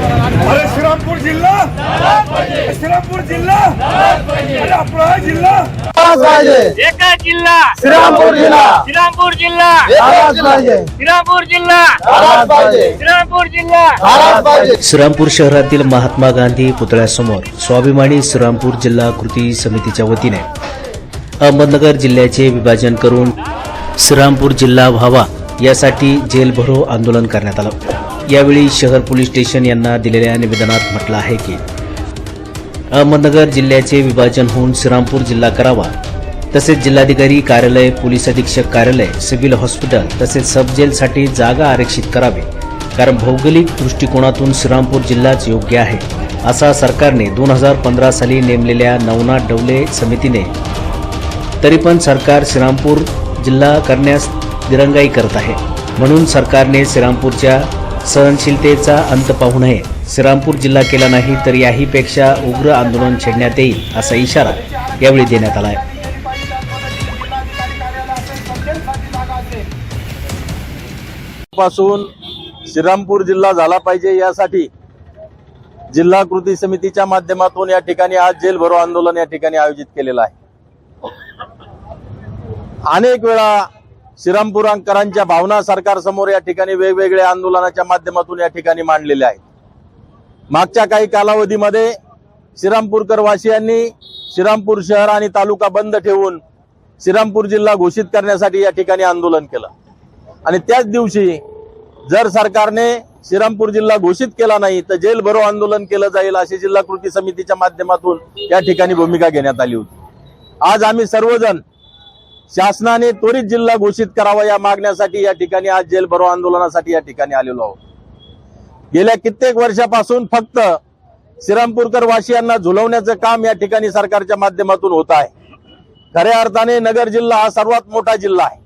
अरे श्रीरामपूर जिल्हा? श्रीरामपूर जिल्हा? अरे आपला जिल्हा? एका जिल्हा. श्रीरामपूर जिल्हा. श्रीरामपूर जिल्हा. पाहिजे श्रीरामपूर जिल्हा. पाहिजे श्रीरामपूर जिल्हा. पाहिजे श्रीरामपूर शहरातील महात्मा गांधी पुतळ्यासमोर स्वाभिमानी श्रीरामपूर जिल्हा कृती समितीच्या वतीने अहमदनगर जिल्ह्याचे विभाजन करून श्रीरामपूर जिल्हा व्हावा यासाठी जेल भरो आंदोलन करण्यात आलं. यावेळी शहर पोलीस स्टेशन यांना दिलेल्या निवेदनात म्हटलं आहे की अहमदनगर जिल्ह्याचे विभाजन होऊन श्रीरामपूर जिल्हा करावा तसेच जिल्हाधिकारी कार्यालय पोलीस अधीक्षक कार्यालय सिव्हिल हॉस्पिटल तसेच सब जेलसाठी जागा आरक्षित करावी कारण भौगोलिक दृष्टिकोनातून श्रीरामपूर जिल्हाच योग्य आहे असा सरकारने दोन हजार पंधरा साली नेमलेल्या नवनाथ डवले समितीने. तरी पण सरकार श्रीरामपूर जिल्हा करण्यास दिरंगाई करत आहे म्हणून सरकारने श्रीरामपूरच्या सहनशीलतेचा अंत पाहू नये. श्रीरामपूर जिल्हा केला नाही तर याहीपेक्षा उग्र आंदोलन छेडण्यात येईल असा इशारा यावेळी देण्यात आला आहे पासून श्रीरामपूर जिल्हा झाला पाहिजे यासाठी जिल्हा कृती समितीच्या माध्यमातून या ठिकाणी आज जेल भरो आंदोलन या ठिकाणी आयोजित केलेलं आहे. अनेक वेळा श्रीरामपुरांकरांच्या भावना सरकारसमोर या ठिकाणी वेगवेगळ्या आंदोलनाच्या माध्यमातून या ठिकाणी मांडलेल्या आहेत. मागच्या काही कालावधीमध्ये श्रीरामपूरकर वासियांनी श्रीरामपूर शहर आणि तालुका बंद ठेवून श्रीरामपूर जिल्हा घोषित करण्यासाठी या ठिकाणी आंदोलन केलं. आणि त्याच दिवशी जर सरकारने श्रीरामपूर जिल्हा घोषित केला नाही तर जेल भरो आंदोलन केलं जाईल अशी जिल्हा कृती समितीच्या माध्यमातून या ठिकाणी भूमिका घेण्यात आली होती. आज आम्ही सर्वजण शासनाने त्वरित जिल्हा घोषित करावा या मागण्यासाठी या ठिकाणी आज जेल भरो आंदोलनासाठी या ठिकाणी आलेलो आहोत. गेल्या कित्येक वर्षापासून फक्त श्रीरामपूरकर वासियांना झुलवण्याचं काम या ठिकाणी सरकारच्या माध्यमातून होत आहे. खऱ्या अर्थाने नगर जिल्हा हा सर्वात मोठा जिल्हा आहे.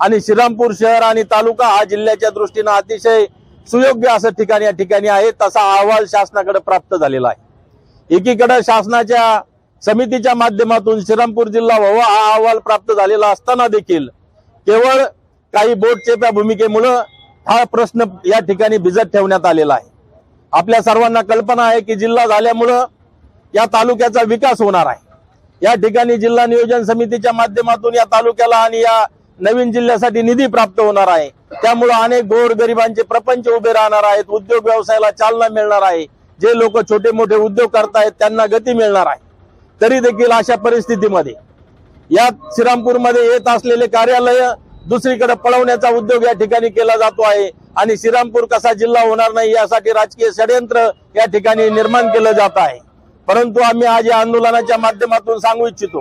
आणि श्रीरामपूर शहर आणि तालुका हा जिल्ह्याच्या दृष्टीनं अतिशय सुयोग्य असं ठिकाण या ठिकाणी आहे तसा अहवाल शासनाकडे प्राप्त झालेला आहे. एकीकडे शासनाच्या समितीच्या माध्यमातून श्रीरामपूर जिल्हा व्हावा हा अहवाल प्राप्त झालेला असताना देखील केवळ काही बोटचेप्या भूमिकेमुळं हा प्रश्न या ठिकाणी भिजत ठेवण्यात आलेला आहे. आपल्या सर्वांना कल्पना आहे की जिल्हा झाल्यामुळं या तालुक्याचा विकास होणार आहे. या ठिकाणी जिल्हा नियोजन समितीच्या माध्यमातून या तालुक्याला आणि या नवीन जिल्ह्यासाठी निधी प्राप्त होणार आहे. त्यामुळे अनेक गोर गरिबांचे प्रपंच उभे राहणार आहेत उद्योग व्यवसायाला चालना मिळणार आहे. जे लोक छोटे मोठे उद्योग करतायत त्यांना गती मिळणार आहे. तरी देखील अशा परिस्थितीमध्ये या श्रीरामपूरमध्ये येत असलेले कार्यालय दुसरीकडे पळवण्याचा उद्योग या ठिकाणी केला जातो आहे आणि श्रीरामपूर कसा जिल्हा होणार नाही यासाठी राजकीय षडयंत्र या ठिकाणी निर्माण केलं जात आहे. परंतु आम्ही आज या आंदोलनाच्या माध्यमातून सांगू इच्छितो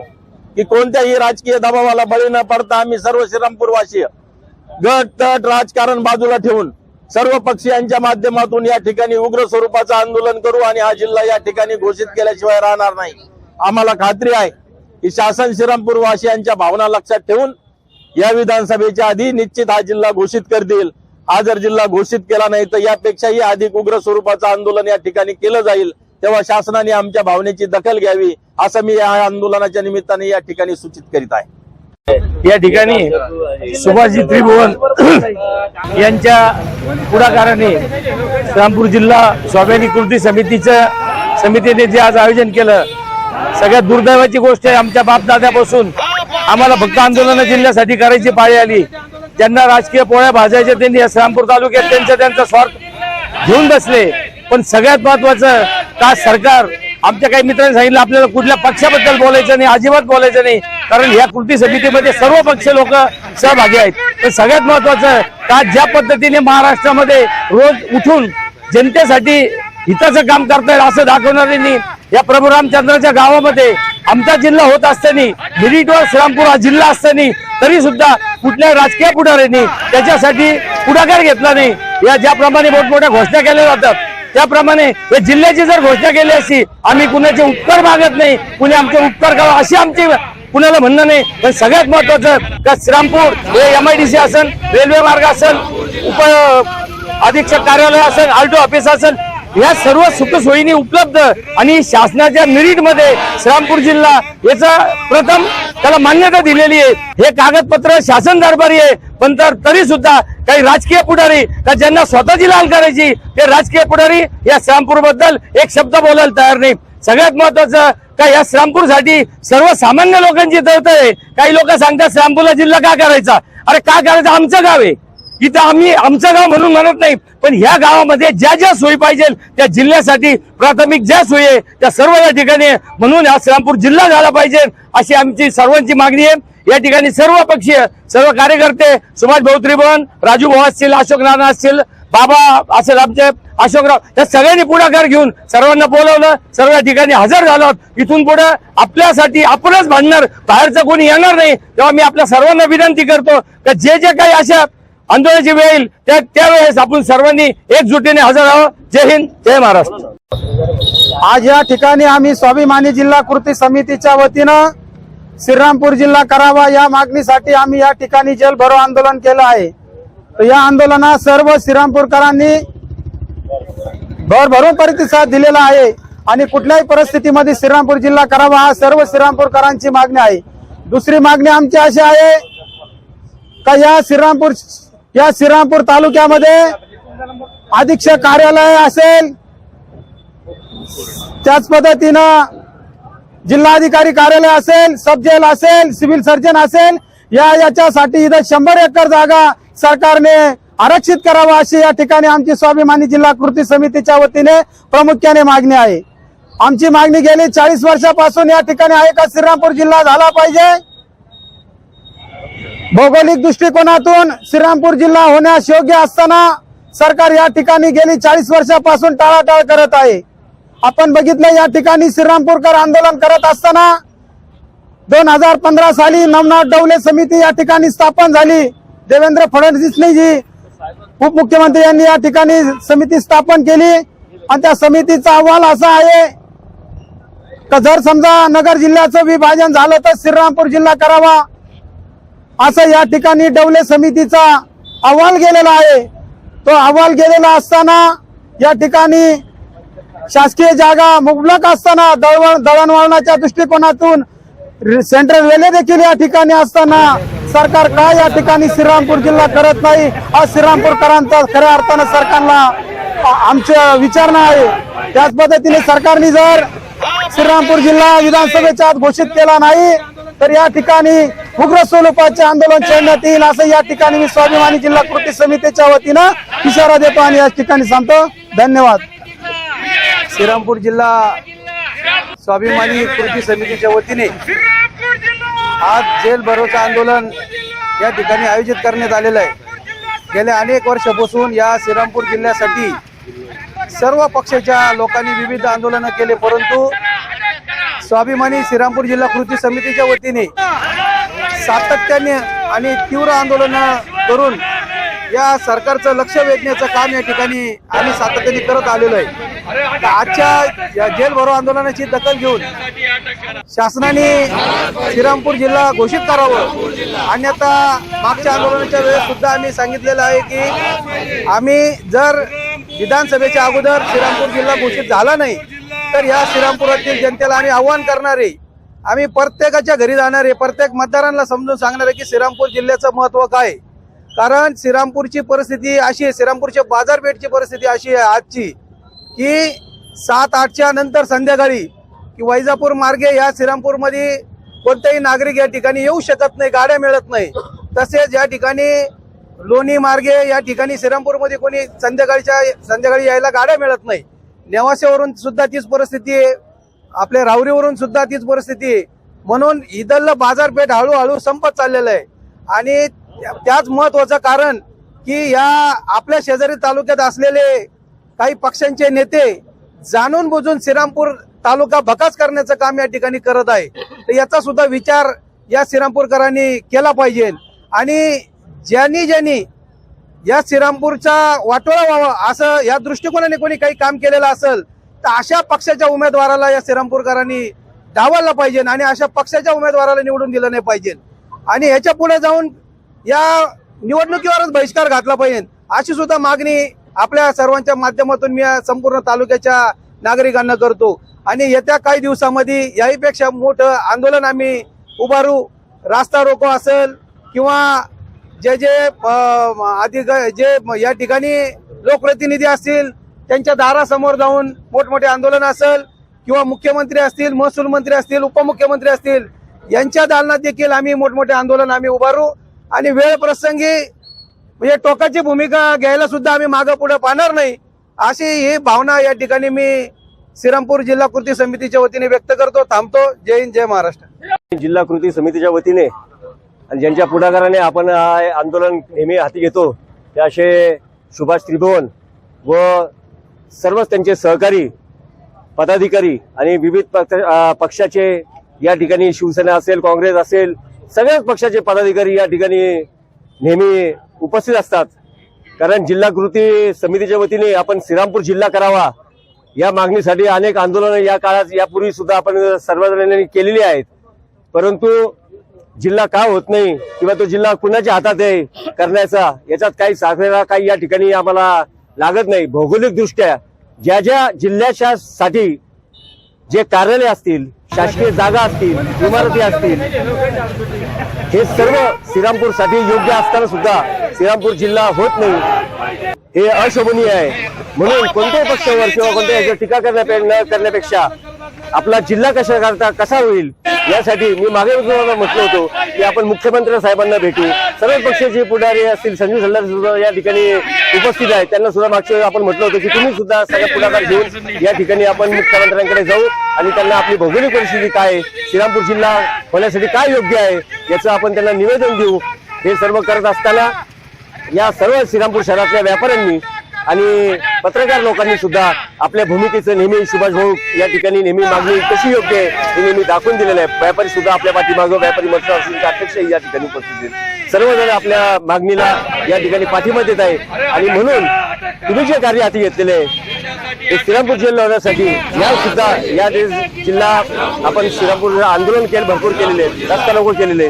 की कोणत्याही राजकीय दबावाला बळी न पडता आम्ही सर्व श्रीरामपूरवासीय गट तट राजकारण बाजूला ठेवून सर्व पक्षीयांच्या माध्यमातून या ठिकाणी उग्र स्वरूपाचं आंदोलन करू आणि हा जिल्हा या ठिकाणी घोषित केल्याशिवाय राहणार नाही. आम्हाला खात्री आहे की शासन श्रीरामपूर वासियांच्या भावना लक्षात ठेवून या विधानसभेच्या आधी निश्चित हा जिल्हा घोषित करतील. हा जर जिल्हा घोषित केला नाही तर यापेक्षाही अधिक उग्र स्वरूपाचं आंदोलन या ठिकाणी केलं जाईल. तेव्हा शासनाने आमच्या भावनेची दखल घ्यावी असं मी या आंदोलनाच्या निमित्ताने या ठिकाणी सूचित करीत आहे. या ठिकाणी सुभाषजी त्रिभुवन यांच्या पुढाकाराने श्रीरामपूर जिल्हा स्वाभिमानी कृती समितीचं समितीने जे आज आयोजन केलं सगळ्यात दुर्दैवाची गोष्ट आहे आमच्या बापदाद्यापासून. आम्हाला फक्त आंदोलन जिल्ह्यासाठी करायची पाळी आली. ज्यांना राजकीय पोळ्या भाजायच्या त्यांनी श्रामपूर तालुक्यात त्यांचा त्यांचा स्वार्थ घेऊन बसले. पण सगळ्यात महत्वाचं का सरकार आमच्या काही मित्रांनी सांगितलं आपल्याला कुठल्या पक्षाबद्दल बोलायचं नाही अजिबात बोलायचं नाही. कारण या कृती समितीमध्ये सर्व पक्ष लोक सहभागी आहेत. पण सगळ्यात महत्वाचं का ज्या पद्धतीने महाराष्ट्रामध्ये रोज उठून जनतेसाठी हिताचं काम करतायत असं दाखवणाऱ्यांनी या प्रभू रामचंद्राच्या गावामध्ये आमचा जिल्हा होत असताना मिरिटवर श्रीरामपूर हा जिल्हा असताना तरी सुद्धा कुठल्या राजकीय पुढाऱ्यांनी त्याच्यासाठी पुढाकार घेतला नाही. या ज्याप्रमाणे मोठमोठ्या घोषणा केल्या जातात त्याप्रमाणे या जिल्ह्याची जर घोषणा केली असती आम्ही कुणाचे उपकार मागत नाही कुणी आमचे उपकार करावं अशी आमची कुणाला म्हणणं नाही. पण सगळ्यात महत्वाचं का श्रीरामपूर हे एम आय डी सी असेल रेल्वे मार्ग असेल उप अधीक्षक कार्यालय असेल आल्टो ऑफिस असेल या सर्व सुखसोयीने उपलब्ध आणि शासनाच्या मिरीटमध्ये श्रामपूर जिल्हा याचा प्रथम त्याला मान्यता दिलेली आहे. हे कागदपत्र शासन दरबारी आहे. पण तर तरी सुद्धा काही राजकीय पुढारी का ज्यांना स्वतःची लाल करायची ते राजकीय पुढारी या श्रामपूरबद्दल एक शब्द बोलायला तयार नाही. सगळ्यात महत्वाचं का या श्रामपूरसाठी सर्वसामान्य लोकांची तळत आहे. काही लोक सांगतात श्रामपूरला जिल्हा का करायचा? अरे का करायचा? आमचं गाव आहे. इथं आम्ही आमचं गाव म्हणून म्हणत नाही पण ह्या गावामध्ये ज्या ज्या सोयी पाहिजे त्या जिल्ह्यासाठी प्राथमिक ज्या सोयी आहे त्या सर्व या ठिकाणी म्हणून हा श्रीरामपूर जिल्हा झाला पाहिजे अशी आमची सर्वांची मागणी आहे. या ठिकाणी सर्व पक्षीय सर्व कार्यकर्ते सुभाष भाऊ त्रिभुवन राजू भाऊ असतील अशोक नाना असतील बाबा असेल आमचे अशोकराव या सगळ्यांनी पुढाकार घेऊन सर्वांना बोलवलं. सर्व या ठिकाणी हजर झालो इथून पुढे आपल्यासाठी आपणच भांडणार. बाहेरचं कोणी येणार नाही. तेव्हा मी आपल्या सर्वांना विनंती करतो का जे जे काही अशा आंदोलनाची वेळ येईल. त्या त्यावेळेस आपण सर्वांनी एकजुटीने हजर राहावं. जय हिंद जय महाराष्ट्र. आज या ठिकाणी आम्ही स्वाभिमानी जिल्हा कृती समितीच्या वतीनं श्रीरामपूर जिल्हा करावा या मागणीसाठी आम्ही या ठिकाणी जल भरो आंदोलन केलं आहे. तर या आंदोलनात सर्व श्रीरामपूरकरांनी भरभरून प्रतिसाद दिलेला आहे आणि कुठल्याही परिस्थितीमध्ये श्रीरामपूर जिल्हा करावा हा सर्व श्रीरामपूरकरांची मागणी आहे. दुसरी मागणी आमची अशी आहे का या श्रीरामपूर या श्रीरामपूर तालुक्यामध्ये अधीक्षक कार्यालय असेल. त्याच पद्धतीनं जिल्हाधिकारी कार्यालय असेल सब जेल असेल सिव्हिल सर्जन असेल या याच्यासाठी इथं शंभर एकर जागा सरकारने आरक्षित करावा अशी या ठिकाणी आमची स्वाभिमानी जिल्हा कृती समितीच्या वतीने प्रामुख्याने मागणी आहे. आमची मागणी गेली चाळीस वर्षापासून या ठिकाणी आहे का? श्रीरामपूर जिल्हा झाला पाहिजे. भौगोलिक दृष्टिकोनातून श्रीरामपूर जिल्हा होण्यास योग्य असताना सरकार या ठिकाणी गेली चाळीस वर्षापासून टाळाटाळ करत आहे. आपण बघितलं या ठिकाणी श्रीरामपूरकर आंदोलन करत असताना दोन हजार पंधरा साली नवनाथ डवले समिती या ठिकाणी स्थापन झाली. देवेंद्र फडणवीसनी जी उपमुख्यमंत्री यांनी या ठिकाणी समिती स्थापन केली. आणि त्या समितीचा अहवाल असा आहे का जर समजा नगर जिल्ह्याचं विभाजन झालं तर श्रीरामपूर जिल्हा करावा. असं या ठिकाणी डवले समितीचा अहवाल गेलेला आहे. तो अहवाल गेलेला असताना या ठिकाणी शासकीय जागा मुबलक असताना दळवण दळणवळणाच्या दृष्टिकोनातून सेंट्रल रेल्वे देखील या ठिकाणी असताना सरकार का या ठिकाणी श्रीरामपूर जिल्हा करत नाही? हा श्रीरामपूरकरांचा खऱ्या अर्थानं सरकारला आमच्या आमचं विचारणा आहे. त्याच पद्धतीने सरकारने जर श्रीरामपूर जिल्हा विधानसभेच्या आत घोषित केला नाही तर या ठिकाणी उग्र स्वरूपाचे आंदोलन छेडण्यात येईल असं या ठिकाणी मी स्वाभिमानी जिल्हा कृती समितीच्या वतीनं इशारा देतो आणि या ठिकाणी सांगतो. धन्यवाद. श्रीरामपूर जिल्हा स्वाभिमानी कृती समितीच्या वतीने आज जेल भरोसा आंदोलन या ठिकाणी आयोजित करण्यात आलेलं आहे. गेल्या अनेक वर्षापासून या श्रीरामपूर जिल्ह्यासाठी सर्व पक्षाच्या लोकांनी विविध आंदोलनं केले परंतु स्वाभिमानी श्रीरामपूर जिल्हा कृती समितीच्या वतीने सातत्याने आणि तीव्र आंदोलनं करून या सरकारचं लक्ष वेधण्याचं काम या ठिकाणी आम्ही सातत्याने करत आलेलो आहे. आजच्या या जेल भरो आंदोलनाची दखल घेऊन शासनाने श्रीरामपूर जिल्हा घोषित करावं. अन्यथा मागच्या आंदोलनाच्या वेळेस सुद्धा आम्ही सांगितलेलं आहे की आम्ही जर विधानसभेच्या अगोदर श्रीरामपूर जिल्हा घोषित झाला नाही तर या श्रीरामपुरातील जनतेला आम्ही आव्हान करणार आहे. आम्ही प्रत्येकाच्या घरी जाणार आहे. प्रत्येक मतदारांना समजून सांगणार आहे की श्रीरामपूर जिल्ह्याचं महत्त्व काय आहे. कारण श्रीरामपूरची परिस्थिती अशी आहे श्रीरामपूरच्या बाजारपेठची परिस्थिती अशी आहे आजची की सात आठच्या नंतर संध्याकाळी की वैजापूर मार्गे या श्रीरामपूरमध्ये कोणताही नागरिक या ठिकाणी येऊ शकत नाही गाड्या मिळत नाही. तसेच या ठिकाणी लोणी मार्गे या ठिकाणी श्रीरामपूरमध्ये कोणी संध्याकाळच्या संध्याकाळी यायला गाड्या मिळत नाही. नेवासेवरून सुद्धा तीच परिस्थिती आहे. आपल्या रावरीवरून सुद्धा तीच परिस्थिती आहे. म्हणून इदल्ल बाजारपेठ हळूहळू संपत चाललेलं आहे. आणि त्या- त्याच महत्वाचं कारण की या आपल्या शेजारी तालुक्यात असलेले काही पक्षांचे नेते जाणून बुजून श्रीरामपूर तालुका भकास करण्याचं काम या ठिकाणी करत आहे. तर याचा सुद्धा विचार या श्रीरामपूरकरांनी केला पाहिजे. आणि ज्यांनी ज्यांनी या श्रीरामपूरचा वाटोळा व्हावा असं या दृष्टिकोनाने कोणी काही काम केलेलं असेल तर अशा पक्षाच्या उमेदवाराला या श्रीरामपूरकरांनी डावलला पाहिजे आणि अशा पक्षाच्या उमेदवाराला निवडून दिलं नाही पाहिजे. आणि ह्याच्या पुढे जाऊन या निवडणुकीवरच बहिष्कार घातला पाहिजे. अशी सुद्धा मागणी आपल्या सर्वांच्या माध्यमातून मी या संपूर्ण तालुक्याच्या नागरिकांना करतो. आणि येत्या काही दिवसामध्ये याहीपेक्षा मोठं आंदोलन आम्ही उभारू. रास्ता रोको असेल किंवा जे जे अधिक जे या ठिकाणी लोकप्रतिनिधी असतील त्यांच्या दारासमोर जाऊन मोठमोठे आंदोलन असेल किंवा मुख्यमंत्री असतील महसूल मंत्री असतील उपमुख्यमंत्री असतील यांच्या दालनात देखील आम्ही मोठमोठे आंदोलन आम्ही उभारू. आणि वेळ प्रसंगी म्हणजे टोकाची भूमिका घ्यायला सुद्धा आम्ही मागं पुढे पाहणार नाही. अशी ही भावना या ठिकाणी मी श्रीरामपूर जिल्हा कृती समितीच्या वतीने व्यक्त करतो थांबतो. जय हिंद जय महाराष्ट्र. जिल्हा कृती समितीच्या वतीने आणि ज्यांच्या पुढाकाराने आपण आंदोलन नेहमी हाती घेतो ते असे सुभाष त्रिभुवन व सर्वच त्यांचे सहकारी पदाधिकारी आणि विविध पक्ष- पक्षाचे या ठिकाणी शिवसेना असेल काँग्रेस असेल सगळ्याच पक्षाचे पदाधिकारी या ठिकाणी नेहमी उपस्थित असतात. कारण जिल्हा कृती समितीच्या वतीने आपण श्रीरामपूर जिल्हा करावा या मागणीसाठी अनेक आंदोलनं या काळात यापूर्वी सुद्धा आपण सर्वजणांनी केलेली आहेत. परंतु जिल्हा का होत नाही किंवा तो जिल्हा कुणाच्या हातात आहे करण्याचा याच्यात काही साखरेला काही या ठिकाणी आम्हाला लागत नाही. भौगोलिक दृष्ट्या ज्या ज्या जिल्ह्याच्या साठी जे कार्यालय असतील शासकीय जागा असतील इमारती असतील हे सर्व श्रीरामपूरसाठी योग्य असताना सुद्धा श्रीरामपूर जिल्हा होत नाही. हे अशोभनीय आहे. म्हणून कोणत्याही पक्षावर किंवा कोणत्या याच्यावर टीका करण्यापेक्षा आपला जिल्हा कशा करता कसा होईल यासाठी मी मागे तुम्हाला म्हटलं होतो की आपण मुख्यमंत्री साहेबांना भेटू. सर्व पक्षाचे पुढारी असतील संजू सल्लार सुद्धा या ठिकाणी उपस्थित आहेत. त्यांना सुद्धा मागच्या आपण म्हटलं होतं की तुम्ही सुद्धा सगळ्या पुढाकार घेऊन या ठिकाणी आपण मुख्यमंत्र्यांकडे जाऊ आणि त्यांना आपली भौगोलिक परिस्थिती काय श्रीरामपूर जिल्हा होण्यासाठी काय योग्य आहे याचं आपण त्यांना निवेदन देऊ. हे सर्व करत असताना या सर्व श्रीरामपूर शहरातल्या व्यापाऱ्यांनी आणि पत्रकार लोकांनी सुद्धा आपल्या भूमिकेचं नेहमी सुभाष भाऊ या ठिकाणी नेहमी मागणी कशी योग्य आहे हे नेहमी दाखवून दिलेलं आहे. व्यापारी सुद्धा आपल्या पाठीमागं व्यापारी मंच असतील अध्यक्षही या ठिकाणी उपस्थित आहेत. सर्वजण आपल्या मागणीला या ठिकाणी पाठिंबा देत आहे. आणि म्हणून तुम्ही जे कार्य हाती घेतलेले आहे ते श्रीरामपूर जिल्हा होण्यासाठी या सुद्धा या जिल्हा आपण श्रीरामपूर आंदोलन केलं भरपूर केलेले आहेत रस्ता लोक केलेले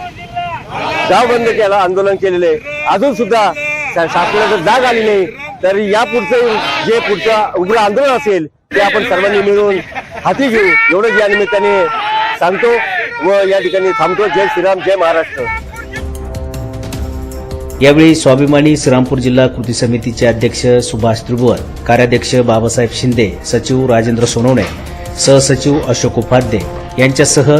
गाव बंद केला आंदोलन केलेले अजून सुद्धा शासनाचं जर जाग आली नाही. तर या पुढचं जे पुढचं उग्र आंदोलन असेल ते आपण सर्वांनी मिळून हाती घेऊ. एवढंच या निमित्ताने सांगतो व या ठिकाणी थांबतो. जय श्रीराम जय महाराष्ट्र. यावेळी स्वाभिमानी श्रीरामपूर जिल्हा कृती समितीचे अध्यक्ष सुभाष त्रिभुवन कार्याध्यक्ष बाबासाहेब शिंदे सचिव राजेंद्र सोनवणे सहसचिव अशोक उपाध्ये यांच्यासह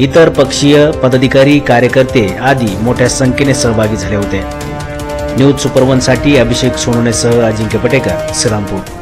इतर पक्षीय पदाधिकारी कार्यकर्ते आदी मोठ्या संख्येने सहभागी झाले होते. न्यूज सुपरवनसाठी अभिषेक सोनवणेसह अजिंक्य पटेकर श्रीरामपूर.